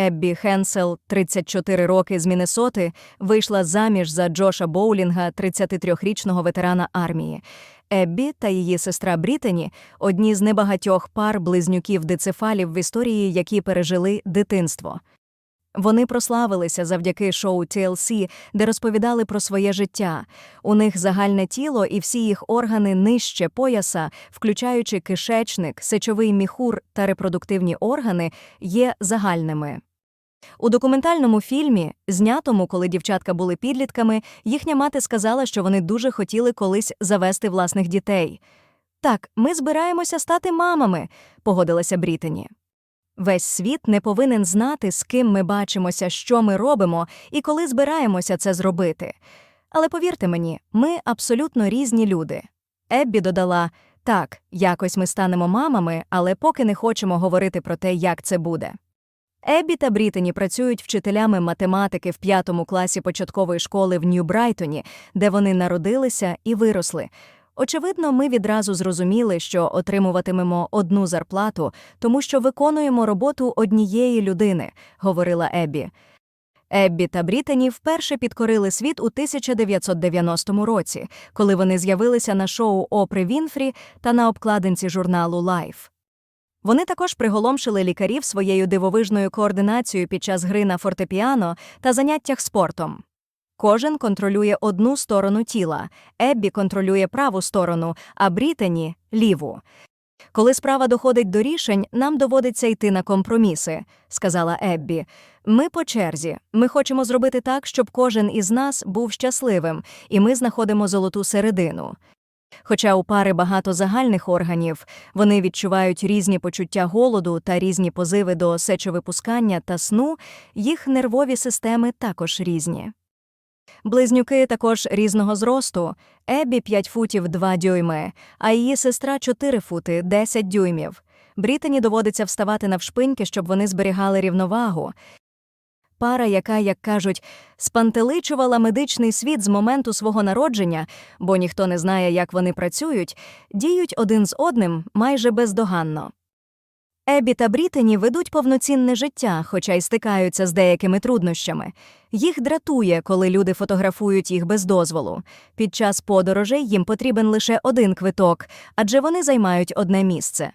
Еббі Хенсел, 34 роки з Міннесоти, вийшла заміж за Джоша Боулінга, 33-річного ветерана армії. Еббі та її сестра Брітені – одні з небагатьох пар близнюків-дицефалів в історії, які пережили дитинство. Вони прославилися завдяки шоу TLC, де розповідали про своє життя. У них загальне тіло і всі їх органи нижче пояса, включаючи кишечник, сечовий міхур та репродуктивні органи, є загальними. У документальному фільмі, знятому, коли дівчатка були підлітками, їхня мати сказала, що вони дуже хотіли колись завести власних дітей. Так, ми збираємося стати мамами, погодилася Брітені. Весь світ не повинен знати, з ким ми бачимося, що ми робимо і коли збираємося це зробити. Але повірте мені, ми абсолютно різні люди. Еббі додала так, якось ми станемо мамами, але поки не хочемо говорити про те, як це буде. Еббі та Брітені працюють вчителями математики в п'ятому класі початкової школи в Нью-Брайтоні, де вони народилися і виросли. Очевидно, ми відразу зрозуміли, що отримуватимемо одну зарплату, тому що виконуємо роботу однієї людини, говорила Еббі. Еббі та Брітані вперше підкорили світ у 1990 році, коли вони з'явилися на шоу Опри Вінфрі та на обкладинці журналу Life. Вони також приголомшили лікарів своєю дивовижною координацією під час гри на фортепіано та заняттях спортом. Кожен контролює одну сторону тіла, Еббі контролює праву сторону, а Брітані – ліву. Коли справа доходить до рішень, нам доводиться йти на компроміси, сказала Еббі. Ми по черзі. Ми хочемо зробити так, щоб кожен із нас був щасливим, і ми знаходимо золоту середину. Хоча у пари багато загальних органів, вони відчувають різні почуття голоду та різні позиви до сечовипускання та сну, їх нервові системи також різні. Близнюки також різного зросту. Еббі 5 футів 2 дюйми, а її сестра 4 фути 10 дюймів. Брітані доводиться вставати навшпиньки, щоб вони зберігали рівновагу. Пара, яка, як кажуть, спантеличувала медичний світ з моменту свого народження, бо ніхто не знає, як вони працюють, діють один з одним майже бездоганно. Ебі та Брітені ведуть повноцінне життя, хоча й стикаються з деякими труднощами. Їх дратує, коли люди фотографують їх без дозволу. Під час подорожей їм потрібен лише один квиток, адже вони займають одне місце.